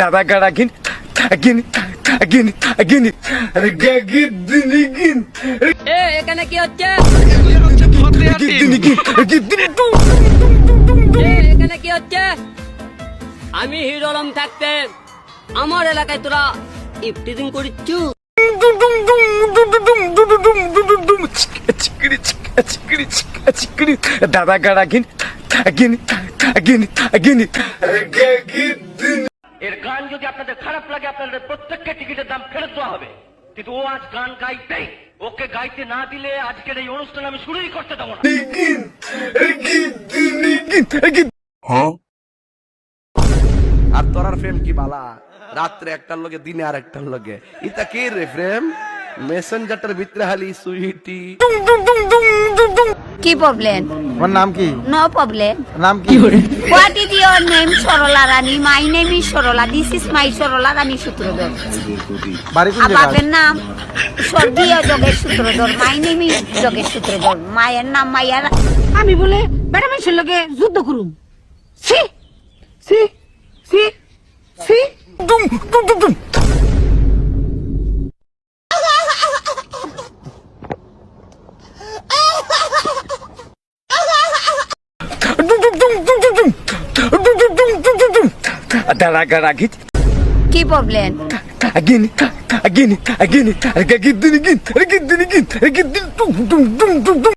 দাদা গাড়া গিন গিনি গিনি গিনি গিনি গিন এ এখানে কি হচ্ছে এখানে কি হচ্ছে আমি হিরো আলম থাকতে আমার এলাকায় তোরা ইফটিজিং করিচ্ছ এর গান যদি আপনাদের খারাপ লাগে আপনাদের প্রত্যেককে টিকিটের দাম ফেরত দেওয়া হবে। কিন্তু ও আজ গান গাইতেই ওকে গাইতে না দিলে আজকের এই অনুষ্ঠান আমি শুরুই করতে দেবো না। আর তোরার প্রেম কি বালা? রাত্রে একটার লগে দিনে আর একটার লগে। ইতা কি রে প্রেম? মেসেঞ্জারটার ভিতরে হালি সুইটি। কি প্রবলেম তোমার নাম কি? নো প্রবলেম নাম কি? What is your name Sarala Rani my name is Sarala this is my Sarala Rani Sutradhar বাড়ি কোন জায়গা বাপের নাম স্বর্গীয় Jogesh Sutradhar. My name is Jogesh Sutradhar. মায়ের নাম মাইয়া রা- আমি বলে বেটা মানুষের লগে যুদ্ধ করুম। সি সি দুম দুম দুম দুম দাদা গাড়া গিন কি প্রবলেম গিনি গিনি গিনি গিনি গিনি গিনি গিনি গিনি গিনি দুম দুম দুম দুম